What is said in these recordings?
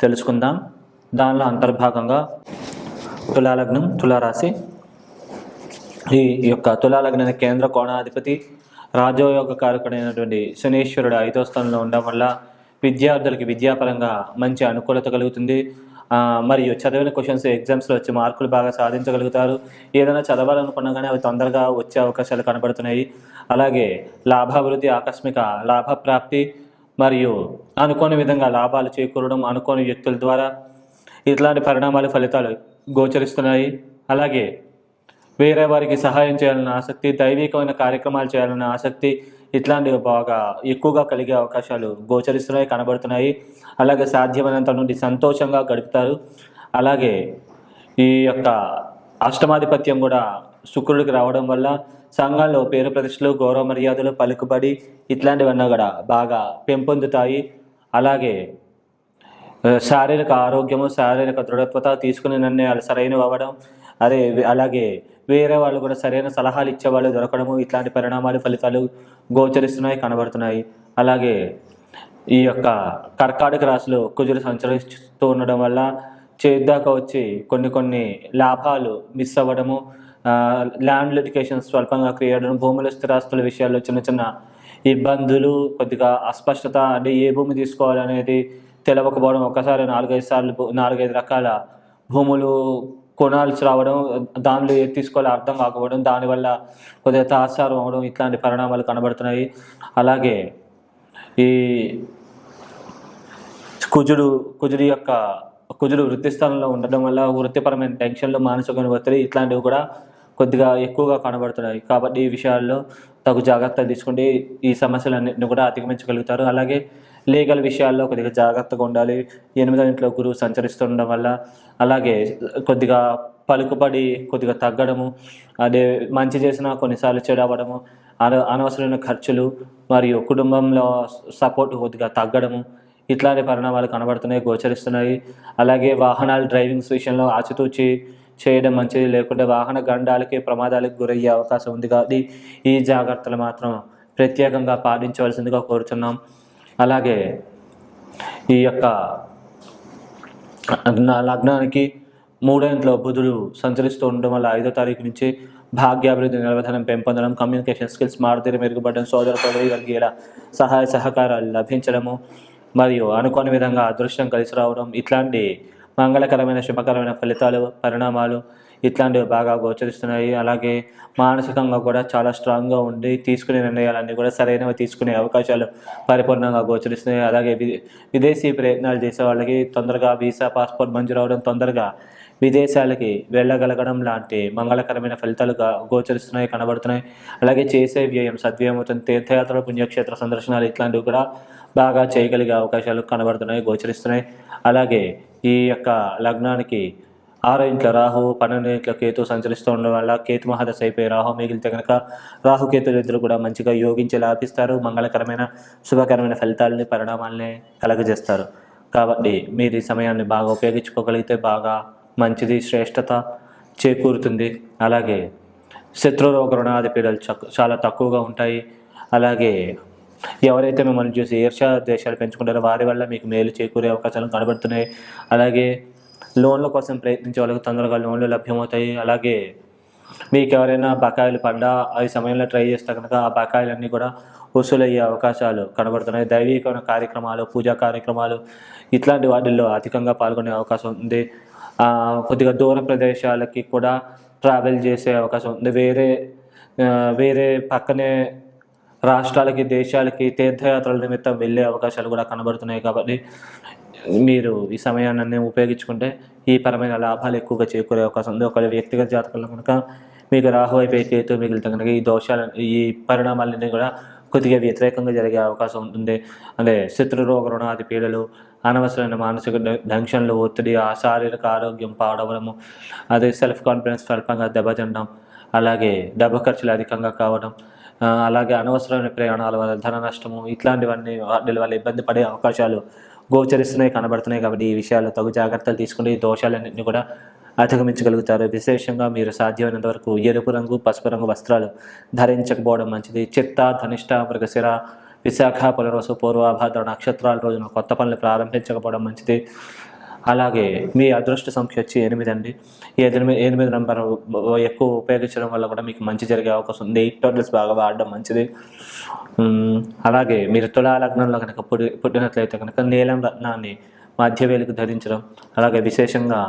తెలుసుకుందాం. దానిలో అంతర్భాగంగా తులాలగ్నం తులారాశి. ఈ యొక్క తులాలగ్న కేంద్ర కోణాధిపతి రాజయోగ కారకుడైనటువంటి శనీశ్వరుడు ఐదో స్థానంలో ఉండడం వల్ల విద్యార్థులకి విద్యాపరంగా మంచి అనుకూలత కలుగుతుంది. మరియు చదివిన క్వశ్చన్స్ ఎగ్జామ్స్లో వచ్చి మార్కులు బాగా సాధించగలుగుతారు. ఏదైనా చదవాలనుకున్నా కానీ అవి తొందరగా వచ్చే అవకాశాలు కనబడుతున్నాయి. అలాగే లాభాభివృద్ధి ఆకస్మిక లాభ ప్రాప్తి మరియు అనుకోని విధంగా లాభాలు చేకూరడం అనుకోని వ్యక్తుల ద్వారా ఇట్లాంటి పరిణామాలు ఫలితాలు గోచరిస్తున్నాయి. అలాగే వేరే వారికి సహాయం చేయాలన్న ఆసక్తి దైవికమైన కార్యక్రమాలు చేయాలన్న ఆసక్తి ఇట్లాంటివి బాగా ఎక్కువగా కలిగే అవకాశాలు గోచరిస్తున్నాయి కనబడుతున్నాయి. అలాగే సాధ్యమైనంత నుండి సంతోషంగా గడుపుతారు. అలాగే ఈ యొక్క అష్టమాధిపత్యం కూడా శుక్రుడికి రావడం వల్ల సంఘాల్లో పేరు ప్రతిష్టలు గౌరవ మర్యాదలు పలుకుబడి ఇట్లాంటివన్నీ కూడా బాగా పెంపొందుతాయి. అలాగే శారీరక ఆరోగ్యము శారీరక దృఢత్వత తీసుకునే నిర్ణయాలు సరైనవి అవ్వడం అదే అలాగే వేరే వాళ్ళు కూడా సరైన సలహాలు ఇచ్చేవాళ్ళు దొరకడము ఇట్లాంటి పరిణామాలు ఫలితాలు గోచరిస్తున్నాయి కనబడుతున్నాయి. అలాగే ఈ యొక్క కర్కాటక రాశిలో కుజులు సంచరిస్తూ ఉండడం వల్ల చేద్దాకా వచ్చి కొన్ని కొన్ని లాభాలు మిస్ అవ్వడము ల్యాండ్ లిటికేషన్స్ స్వల్పంగా క్రియేట్ భూముల స్థిరాస్తుల విషయాల్లో చిన్న చిన్న ఇబ్బందులు కొద్దిగా అస్పష్టత అంటే ఏ భూమి తీసుకోవాలనేది తెలవకపోవడం ఒక్కసారి నాలుగైదు సార్లు నాలుగైదు రకాల భూములు కొనాల్సి రావడం దానిలో ఏది తీసుకోవాలో అర్థం కాకపోవడం దానివల్ల కొద్దిగా తాసారం అవడం ఇట్లాంటి పరిణామాలు కనబడుతున్నాయి. అలాగే ఈ కుజుడు కుజుడి యొక్క కుజుడు వృత్తి స్థానంలో ఉండడం వల్ల వృత్తిపరమైన టెన్షన్లు మానసిక ఒత్తిడి ఇట్లాంటివి కూడా కొద్దిగా ఎక్కువగా కనబడుతున్నాయి. కాబట్టి ఈ విషయాల్లో తగు జాగ్రత్తలు తీసుకుంటే ఈ సమస్యలన్నింటిని కూడా అధిగమించగలుగుతారు. అలాగే లీగల్ విషయాల్లో కొద్దిగా జాగ్రత్తగా ఉండాలి. ఎనిమిదో ఇంట్లో గురువు సంచరిస్తుండడం వల్ల అలాగే కొద్దిగా పలుకుబడి కొద్దిగా తగ్గడము అదే మంచి చేసినా కొన్నిసార్లు చెడవడము అవ్వడము అన అనవసరమైన ఖర్చులు మరియు కుటుంబంలో సపోర్ట్ కొద్దిగా తగ్గడము ఇట్లాంటి పరిణామాలు కనబడుతున్నాయి గోచరిస్తున్నాయి. అలాగే వాహనాలు డ్రైవింగ్స్ విషయంలో ఆచితూచి చేయడం మంచిది. లేకుంటే వాహన గండాలకి ప్రమాదాలకు గురయ్యే అవకాశం ఉంది కాబట్టి ఈ జాగ్రత్తలు మాత్రం ప్రత్యేకంగా పాటించవలసిందిగా కోరుతున్నాం అలాగే ఈ యొక్క లగ్నానికి మూడేంట్లో బుధుడు సంచరిస్తూ ఉండడం వల్ల ఐదో తారీఖు నుంచి భాగ్యాభివృద్ధి నిలవధనం పెంపొందడం కమ్యూనికేషన్ స్కిల్స్ మారుతీరు మెరుగుపడడం సోదర పదవి వర్గీయుల సహాయ సహకారాలు లభించడము మరియు అనుకోని విధంగా అదృష్టం కలిసి రావడం ఇట్లాంటి మంగళకరమైన శుభకరమైన ఫలితాలు పరిణామాలు ఇట్లాంటివి బాగా గోచరిస్తున్నాయి. అలాగే మానసికంగా కూడా చాలా స్ట్రాంగ్గా ఉండి తీసుకునే నిర్ణయాలన్నీ కూడా సరైనవి తీసుకునే అవకాశాలు పరిపూర్ణంగా గోచరిస్తున్నాయి. అలాగే వి- విదేశీ ప్రయత్నాలు చేసే వాళ్ళకి తొందరగా వీసా పాస్పోర్ట్ మంజూరు అవడం తొందరగా విదేశాలకి వెళ్ళగలగడం లాంటి మంగళకరమైన ఫలితాలుగా గోచరిస్తున్నాయి కనబడుతున్నాయి. అలాగే చేసే వ్యయం సద్వ్యయం తీర్థయాత్రలు పుణ్యక్షేత్ర సందర్శనాలు ఇట్లాంటివి కూడా బాగా చేయగలిగే అవకాశాలు కనబడుతున్నాయి గోచరిస్తున్నాయి. అలాగే ఈ యొక్క లగ్నానికి ఆరో ఇంట్లో రాహు పన్నెండు ఇంట్లో కేతు సంచరిస్తూ ఉండడం వల్ల కేతు మహాదశ అయిపోయి రాహు మిగిలితే కనుక రాహు కేతులు ఇద్దరు కూడా మంచిగా యోగించి లాభిస్తారు. మంగళకరమైన శుభకరమైన ఫలితాలని పరిణామాలని కలగజేస్తారు. కాబట్టి మీరు ఈ సమయాన్ని బాగా ఉపయోగించుకోగలిగితే బాగా మంచిది శ్రేష్టత చేకూరుతుంది. అలాగే శత్రురోగ రుణాది పీడలు చాలా తక్కువగా ఉంటాయి. అలాగే ఎవరైతే మిమ్మల్ని చూసి ఈర్ష్యా ద్వేషాలు పెంచుకుంటారో వారి వల్ల మీకు మేలు చేకూరే అవకాశాలు కనబడుతున్నాయి. అలాగే లోన్ల కోసం ప్రయత్నించే వాళ్ళకి తొందరగా లోన్లు లభ్యమవుతాయి. అలాగే మీకు ఎవరైనా బకాయిలు పడ్డా అవి సమయంలో ట్రై చేస్తే కనుక ఆ బకాయిలన్నీ కూడా వసూలయ్యే అవకాశాలు కనబడుతున్నాయి. దైవికమైన కార్యక్రమాలు పూజా కార్యక్రమాలు ఇట్లాంటి వాటిల్లో అధికంగా పాల్గొనే అవకాశం ఉంది. కొద్దిగా దూర ప్రదేశాలకి కూడా ట్రావెల్ చేసే అవకాశం ఉంది. వేరే వేరే పక్కనే రాష్ట్రాలకి దేశాలకి తీర్థయాత్రల నిమిత్తం వెళ్ళే అవకాశాలు కూడా కనబడుతున్నాయి కాబట్టి మీరు ఈ సమయాన్ని ఉపయోగించుకుంటే ఈ పరమైన లాభాలు ఎక్కువగా చేకూరే అవకాశం ఉంది. ఒకవేళ వ్యక్తిగత జాతకంలో కనుక మీకు రాహు అయిపోయి మిగిలితే కనుక ఈ దోషాల ఈ పరిణామాలన్నీ కూడా కొద్దిగా వ్యతిరేకంగా జరిగే అవకాశం ఉంటుంది అంటే శత్రు రోగ రుణాది పీడలు అనవసరమైన మానసిక డంక్షన్లు టెన్షన్లు ఒత్తిడి ఆ శారీరక ఆరోగ్యం పాడవడము అదే సెల్ఫ్ కాన్ఫిడెన్స్ స్వల్పంగా దెబ్బతినడం అలాగే డబ్బు ఖర్చులు అధికంగా కావడం అలాగే అనవసరమైన ప్రయాణాల వల్ల ధన నష్టము ఇట్లాంటివన్నీ వాటి వల్ల ఇబ్బంది పడే అవకాశాలు గోచరిస్తున్నాయి కనబడుతున్నాయి కాబట్టి ఈ విషయాల్లో తగు జాగ్రత్తలు తీసుకుని దోషాలన్నింటినీ కూడా అధిగమించగలుగుతారు. విశేషంగా మీరు సాధ్యమైనంత వరకు ఎరుపు రంగు పసుపు రంగు వస్త్రాలు ధరించకపోవడం మంచిది. చిత్త ధనిష్ట మృగశిర విశాఖ పునర్వసు పూర్వాభాద్ర నక్షత్రాల రోజున కొత్త పనులు ప్రారంభించకపోవడం మంచిది. అలాగే మీ అదృష్ట సంఖ్య వచ్చి ఎనిమిది అండి. ఎనిమిది ఎనిమిది నెంబర్ ఎక్కువ ఉపయోగించడం వల్ల కూడా మీకు మంచి జరిగే అవకాశం ఉంది. ఎయిట్ టోటల్స్ బాగా వాడడం మంచిది. అలాగే మీరు తులా లగ్నంలో కనుక పుట్టి పుట్టినట్లయితే కనుక నీలం రత్నాన్ని మధ్య వేలికి ధరించడం అలాగే విశేషంగా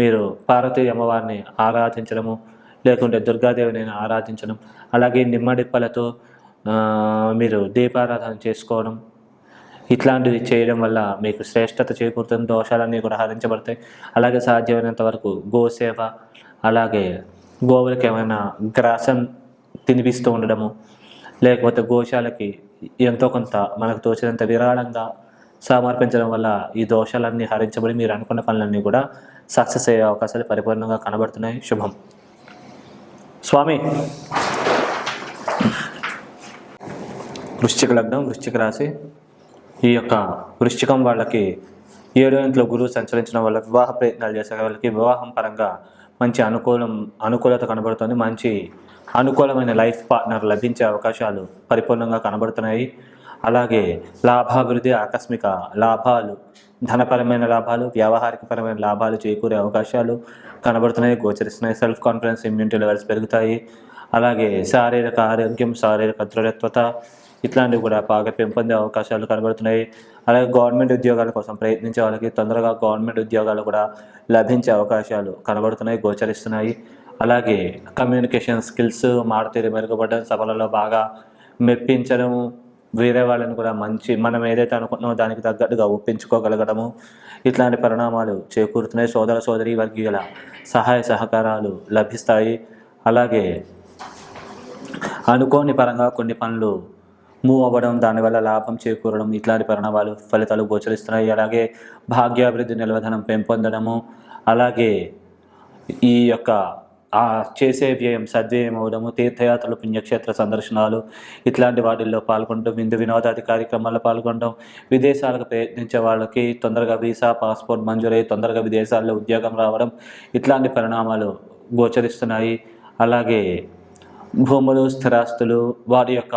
మీరు పార్వతీ అమ్మవారిని ఆరాధించడము లేకుంటే దుర్గాదేవిని ఆరాధించడం అలాగే నిమ్మడిప్పలతో మీరు దీపారాధన చేసుకోవడం ఇట్లాంటివి చేయడం వల్ల మీకు శ్రేష్టత చేకూరుతుంది. దోషాలన్నీ కూడా హరించబడతాయి. అలాగే సాధ్యమైనంత వరకు గోసేవ అలాగే గోవులకి ఏమైనా గ్రాసం తినిపిస్తూ ఉండడము లేకపోతే గోశాలకి ఎంతో కొంత మనకు తోచినంత విరాళంగా సమర్పించడం వల్ల ఈ దోషాలన్నీ హరించబడి మీరు అనుకున్న పనులన్నీ కూడా సక్సెస్ అయ్యే అవకాశాలు పరిపూర్ణంగా కనబడుతున్నాయి. శుభం. స్వామి. వృశ్చిక లగ్నం వృశ్చిక రాశి. ఈ యొక్క వృశ్చికం వాళ్ళకి ఏడో ఇంట్లో గురువు సంచరించడం వల్ల వివాహ ప్రయత్నాలు చేసే వాళ్ళకి వివాహం పరంగా మంచి అనుకూలం అనుకూలత కనబడుతుంది. మంచి అనుకూలమైన లైఫ్ పార్ట్నర్ లభించే అవకాశాలు పరిపూర్ణంగా కనబడుతున్నాయి. అలాగే లాభాభివృద్ధి ఆకస్మిక లాభాలు ధనపరమైన లాభాలు వ్యావహారికపరమైన లాభాలు చేకూరే అవకాశాలు కనబడుతున్నాయి గోచరిస్తున్నాయి. సెల్ఫ్ కాన్ఫిడెన్స్ ఇమ్యూనిటీ లెవెల్స్ పెరుగుతాయి. అలాగే శారీరక ఆరోగ్యం శారీరక దృఢత్వత ఇట్లాంటివి కూడా బాగా పెంపొందే అవకాశాలు కనబడుతున్నాయి. అలాగే గవర్నమెంట్ ఉద్యోగాల కోసం ప్రయత్నించే వాళ్ళకి తొందరగా గవర్నమెంట్ ఉద్యోగాలు కూడా లభించే అవకాశాలు కనబడుతున్నాయి గోచరిస్తున్నాయి. అలాగే కమ్యూనికేషన్ స్కిల్స్ మారుతీరు మెరుగుపడడం సభలలో బాగా మెప్పించడం వేరే వాళ్ళని కూడా మంచి మనం ఏదైతే అనుకుంటున్నామో దానికి తగ్గట్టుగా ఒప్పించుకోగలగడము ఇట్లాంటి పరిణామాలు చేకూరుతున్నాయి. సోదర సోదరి వర్గీయుల సహాయ సహకారాలు లభిస్తాయి. అలాగే అనుకోని పరంగా కొన్ని పనులు మూవ్ అవ్వడం దానివల్ల లాభం చేకూరడం ఇట్లాంటి పరిణామాలు ఫలితాలు గోచరిస్తున్నాయి. అలాగే భాగ్యాభివృద్ధి నిల్వధనం పెంపొందడము అలాగే ఈ యొక్క ఆ చేసే వ్యయం సద్వ్యయం అవడము తీర్థయాత్రలు పుణ్యక్షేత్ర సందర్శనాలు ఇట్లాంటి వాటిల్లో పాల్గొనడం విందు వినోదాది కార్యక్రమాల్లో పాల్గొనడం విదేశాలకు ప్రయత్నించే వాళ్ళకి తొందరగా వీసా పాస్పోర్ట్ మంజూరై తొందరగా విదేశాల్లో ఉద్యోగం రావడం ఇట్లాంటి పరిణామాలు గోచరిస్తున్నాయి. అలాగే భూములు స్థిరాస్తులు వారి యొక్క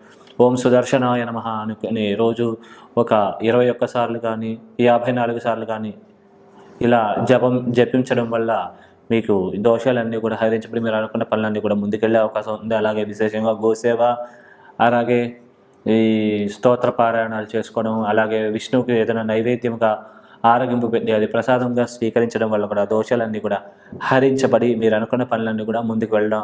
ఓం సుదర్శనాయ నమ అనుకుని రోజు ఒక ఇరవై ఒక్క సార్లు కానీ యాభై నాలుగు సార్లు కానీ ఇలా జపం జపించడం వల్ల మీకు దోషాలన్నీ కూడా హరించబడి మీరు అనుకున్న పనులన్నీ కూడా ముందుకెళ్ళే అవకాశం ఉంది. అలాగే విశేషంగా గోసేవ అలాగే ఈ స్తోత్ర పారాయణాలు చేసుకోవడం అలాగే విష్ణువుకి ఏదైనా నైవేద్యంగా ఆరగింపు పెట్టి అది ప్రసాదంగా స్వీకరించడం వల్ల కూడా దోషాలన్నీ కూడా హరించబడి మీరు అనుకున్న పనులన్నీ కూడా ముందుకు వెళ్ళడం